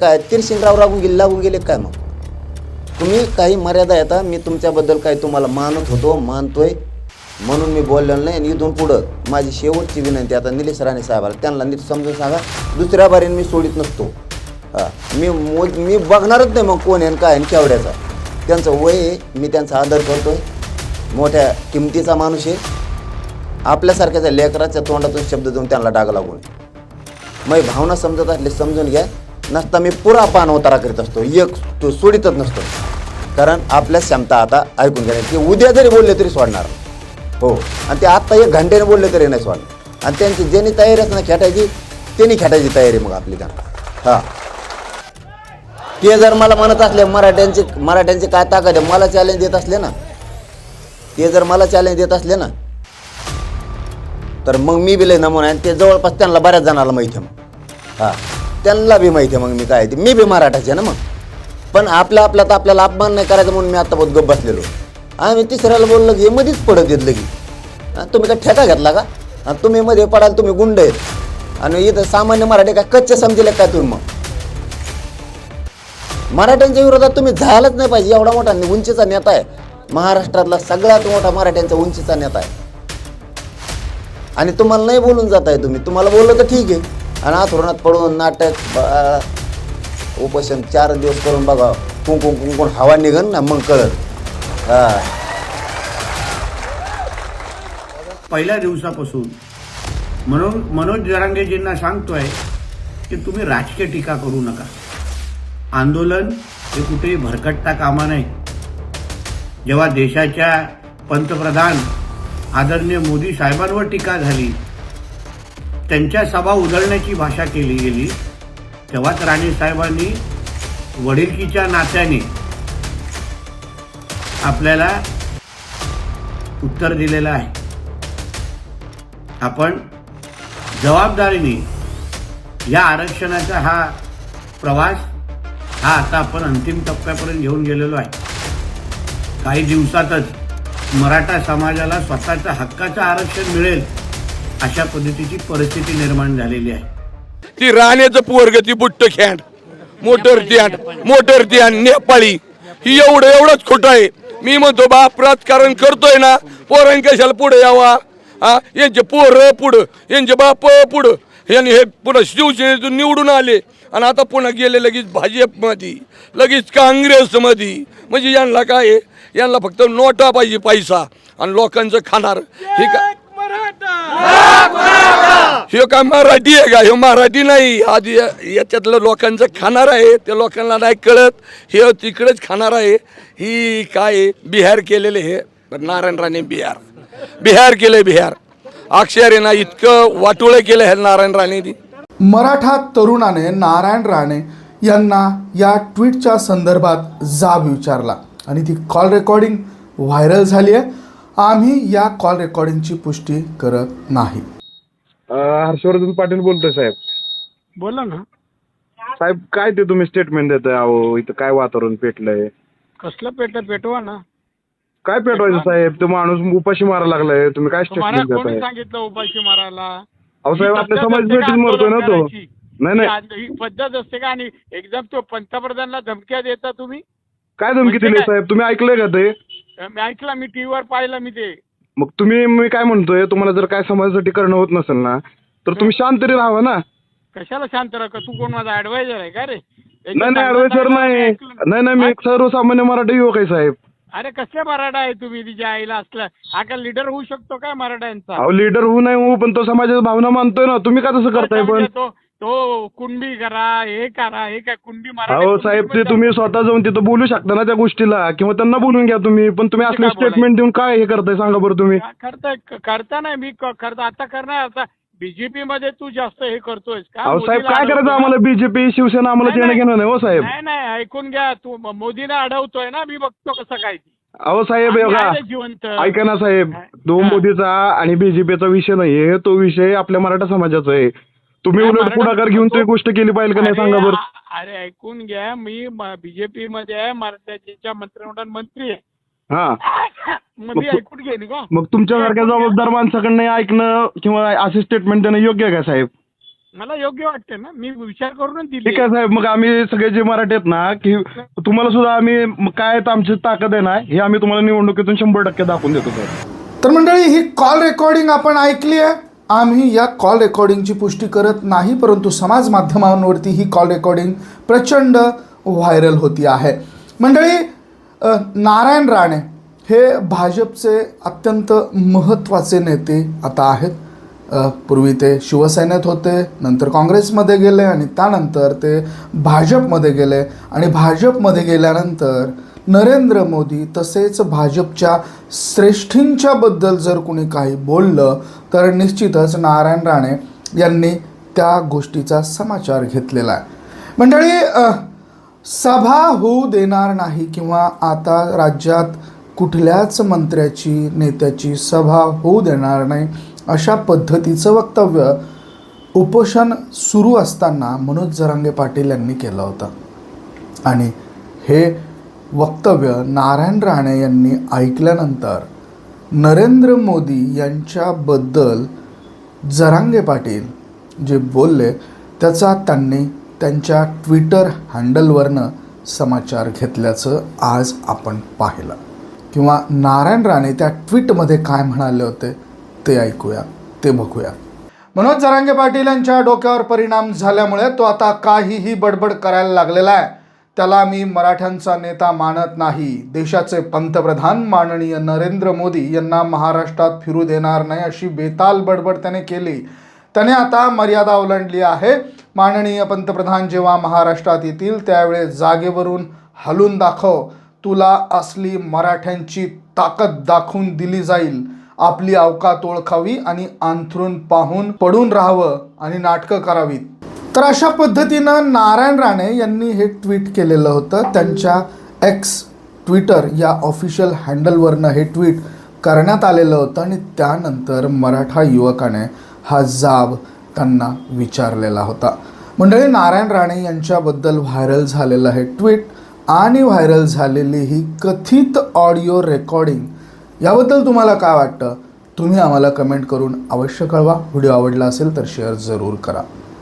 काय तिरशिंगराव लागून गेले लागून गेले काय मग? तुम्ही काही मर्यादा येता मी तुमच्याबद्दल काही तुम्हाला मानत होतो मानतोय. म्हणून मी बोललेलो नाही आणि इथून पुढं माझी शेवटची विनंती आता निलेश राणे साहेबाला त्यांना नीट समजून सांगा. दुसऱ्या बारीने मी सोडित नसतो. हां मी मो मी बघणारच नाही मग कोण आहे आणि काय आणि केवड्याचा त्यांचं वय आहे मी त्यांचा आदर करतोय. मोठ्या किमतीचा माणूस आहे. आपल्यासारख्याच्या लेकराच्या तोंडातून शब्द देऊन त्यांना डाग लागून. मग भावना समजत असले समजून घ्या. नसता मी पुरा पान उतारा करीत असतो. एक तो सोडितच नसतो. कारण आपल्या क्षमता आता ऐकून घ्या की उद्या जरी बोलले तरी सोडणार. हो. आणि ते आत्ता एक घंट्याने बोलले तरी नाही सोडणार. आणि त्यांची ज्यांनी तयारी असते ना खेटायची त्यांनी खेटायची तयारी मग आपली त्यांना. हां. ते जर मला म्हणत असले मराठ्यांचे मराठ्यांचे काय ताकद आहे? मला चॅलेंज देत असले ना. ते जर मला चॅलेंज देत असले ना तर मग मी बी लय नमुना आहे आणि ते जवळपास त्यांना बऱ्याच जणाला माहिती आहे मग. हां. त्यांना बी माहिती आहे मग मी काय ते. मी बी मराठाचे आहे ना मग. पण आपल्या आपल्यात आपल्याला अपमान नाही करायचं म्हणून मी आता बहुत गप्प बसलेलो. आम्ही तिसऱ्याला बोललो की हे मध्येच पडत येत लगी. तुम्ही काय ठेका घेतला का? आणि तुम्ही मध्ये पडाल तुम्ही गुंड आहेत. आणि इथं सामान्य मराठी काय कच्चे समजेल काय तुम्ही मग? मराठ्यांच्या विरोधात तुम्ही झालाच नाही पाहिजे. एवढा मोठा उंचीचा नेता आहे. महाराष्ट्रातला सगळ्यात मोठा मराठ्यांचा उंचीचा नेता आहे. आणि तुम्हाला नाही बोलून जात आहे तुम्ही. तुम्हाला बोललं तर ठीक आहे. आणि पडून नाटक उपोषण चार दिवस करून बघा कुंकुम कुंकुम हवा निघन ना मग कळत पहिल्या दिवसापासून म्हणून मनोज जरांगेजींना सांगतोय की तुम्ही राजकीय टीका करू नका. आंदोलन हे कुठेही भरकटता कामा नये. जेव्हा देशाच्या पंतप्रधान आदरणीय मोदी साहेबांवर टीका झाली त्यांच्या सभा उधळण्याची भाषा केली गेली. तेव्हाच राणे साहेबांनी वडिलकीच्या नात्याने आपल्याला उत्तर दिलेलं आहे. आपण जबाबदारीने या आरक्षणाचा हा प्रवास हा आता आपण अंतिम टप्प्यापर्यंत घेऊन गेलेलो आहे. काही दिवसातच मराठा समाजाला स्वतःच्या हक्काचं आरक्षण मिळेल. अशा पद्धतीची परिस्थिती निर्माण झालेली आहे. ती राण्याचं पोरग ती बुट्ट खॅन्ड मोटर त्यान मोटर त्यान नेपाळी. ही एवढं एवढंच खोटं आहे. मी म्हणतो बाप राजकारण करतोय ना पोरां कशाला पुढे यावा? हा? यांचे पोर पुढं यांचे बाप पुढं. यांनी हे पुन्हा शिवसेनेतून निवडून आले. आणि आता पुन्हा गेले लगेच भाजपमध्ये लगेच काँग्रेसमध्ये. म्हणजे यांना काय आहे? यांना फक्त नोटा पाहिजे पैसा. आणि लोकांचं खाणार. हे का हे काय मराठी आहे का? हे मराठी नाही. आधी याच्यातलं लोकांचं खाणार आहे. ते लोकांना नाही कळत. हे तिकडेच खाणार आहे. ही काय? बिहार केलेले हे? नारायण राणे बिहार. बिहार केले बिहार. अक्षर आहे ना इतकं वाटोळं केलं हे नारायण राणेनी. मराठा तरुणाने नारायण राणे यांना या ट्विटच्या संदर्भात जाब विचारला. आणि ती कॉल रेकॉर्डिंग व्हायरल झाली आहे. आम्ही या कॉल रेकॉर्डिंगची पुष्टी करत नाही. अं, हर्षवर्धन पाटील बोलतोय साहेब. बोला ना. साहेब काय ते तुम्ही स्टेटमेंट देताय अहो इथं काय वातावरण पेटलंय? कसलं पेट पेटवा ना. काय पेटवायचं साहेब? तो माणूस उपाशी मारा लागलाय तुम्ही काय तुम्हाला स्टेटमेंट कोणी देताय? सांगितलं उपाशी मारायला? अहो साहेब ही आपल्या पद्धत समाज असते भेटीत मरतोय ना तो? आंदोलन करायची? नाही नाही. ही आंद- ही पद्धत असते का? आणि एकदम तो पंतप्रधानला धमक्या देता तुम्ही? काय धमकी म्हणजे दिली काय? साहेब? तुम्ही ऐकलंय का ते? ऐकलं मी टीव्हीवर पाहिलं मी ते. मग तुम्ही मी काय म्हणतोय तुम्हाला जर काय समाजासाठी करणं होत नसेल ना तर तुम्ही शांत तरी राहावा ना. कशाला शांत राहा? तू कोण माझा ऍडवायझर आहे? का रे? नाही नाही ऍडवायसर चांगलं नाही. ऐकलं. नाही नाही मी एक सर्वसामान्य मराठी युवक आहे साहेब. अरे कसले मराठा आहे तुम्ही? तिच्या आईला असला. हा का लिडर होऊ शकतो काय मराठ्यांचा? अहो लीडर होऊ नाही होऊ पण तो समाजाच्या भावना मानतोय ना. तुम्ही का तसं करताय पण? म्हणजे तो तो कुणबी करा हे करा हे काय कुणबी अहो कुणबी साहेब ते तुम्ही स्वतः जाऊन तिथं बोलू शकता ना त्या गोष्टीला किंवा त्यांना बोलून घ्या तुम्ही. पण तुम्ही असले काय बोलायचं? स्टेटमेंट देऊन काय हे करताय सांगा बरं तुम्ही. का- करताय करता नाही मी क- करता. आता करणार आता. बीजेपी मध्ये तू जास्त हे करतोयस का? अहो साहेब मोदीला काय करायचं अडवतोय आम्हाला? बीजेपी शिवसेना आम्हाला देणं. घेणं नाही हो साहेब. नाही नाही ऐकून घ्या. तू म- मोदीला अडवतोय ना मी बघतो कसं काय ते. अहो साहेब आम्ही जिवंत. ऐका ना साहेब. तो हा. मोदीचा आणि बीजेपीचा विषय नाहीये. तो विषय आपल्या मराठा समाजाचा आहे. तुम्ही उलट पुढाकार घेऊन ती गोष्ट केली पाहिजे का नाही अरे, सांगा बरं अरे ऐकून घ्या मी बीजेपी मध्ये आहे मराठ्याच्या मंत्रिमंडळ मंत्री आहे. हा. मग मी ऐकून घेईन का? मग तुमच्यासारख्या. जबाबदार माणसाकडनं हे ऐकणं किंवा असे स्टेटमेंट देणं योग्य आहे का साहेब? मला योग्य वाटते ना. मी विचार करूनच ठीक दिली आहे. साहेब. मग आम्ही सगळे जे मराठी आहेत ना की तुम्हाला सुद्धा आम्ही म- काय आमची ताकद आहे ना हे आम्ही तुम्हाला निवडणुकीतून शंभर टक्के दाखवून देतो सर तर मंडळी ही कॉल रेकॉर्डिंग आपण ऐकली आहे. आम्ही या कॉल रेकॉर्डिंगची पुष्टी करत नाही परंतु समाज माध्यमांवरती ही कॉल रेकॉर्डिंग प्रचंड व्हायरल होती आहे. मंडळी नारायण राणे हे भाजपचे अत्यंत महत्त्वाचे नेते आता आहेत. पूर्वी ते शिवसेनेत होते नंतर काँग्रेसमध्ये गेले आणि त्यानंतर ते भाजपमध्ये गेले. आणि भाजपमध्ये गेल्यानंतर नरेंद्र मोदी तसेच भाजपच्या श्रेष्ठींच्याबद्दल जर कुणी काही बोललं तर निश्चितच नारायण राणे यांनी त्या गोष्टीचा समाचार घेतलेला आहे. मंडळी सभा होऊ देणार नाही किंवा आता राज्यात कुठल्याच मंत्र्याची नेत्याची सभा होऊ देणार नाही अशा पद्धतीचं वक्तव्य उपोषण सुरू असताना मनोज जरांगे पाटील यांनी केलं होतं. आणि हे वक्तव्य नारायण राणे यांनी ऐकल्यानंतर नरेंद्र मोदी यांच्याबद्दल जरांगे पाटील जे बोलले त्याचा त्यांनी त्यांच्या ट्विटर हँडलवरनं समाचार घेतल्याचं आज आपण पाहिलं. किंवा नारायण राणे त्या ट्विटमध्ये काय म्हणाले होते ते ऐकूया ते बघूया. मनोज जरांगे पाटील यांच्या डोक्यावर परिणाम झाल्यामुळे तो आता काहीही बडबड करायला लागलेला आहे. त्याला मी मराठ्यांचा नेता मानत नाही. देशाचे पंतप्रधान माननीय नरेंद्र मोदी यांना महाराष्ट्रात फिरू देणार नाही अशी बेताल बडबड त्याने केली. त्याने आता मर्यादा ओलांडली आहे. माननीय पंतप्रधान जेव्हा महाराष्ट्रात येतील त्यावेळेस जागेवरून हलून दाखव. तुला असली मराठ्यांची ताकद दाखवून दिली जाईल. आपली अवकात ओळखावी आणि अंथरून पाहून पडून राहावं आणि नाटकं करावीत. तर अशा पद्धतीनं नारायण राणे यांनी हे ट्विट केलेलं होतं. त्यांच्या एक्स ट्विटर या ऑफिशियल हँडलवरनं हे ट्विट करण्यात आलेलं होतं आणि त्यानंतर मराठा युवकाने हा जाब त्यांना विचारलेला होता. मंडळी नारायण राणे यांच्याबद्दल व्हायरल झालेलं हे ट्विट आणि व्हायरल झालेली ही कथित ऑडिओ रेकॉर्डिंग याबद्दल तुम्हाला काय वाटतं? तुम्ही आम्हाला कमेंट करून अवश्य कळवा. व्हिडिओ आवडला असेल तर शेअर जरूर करा.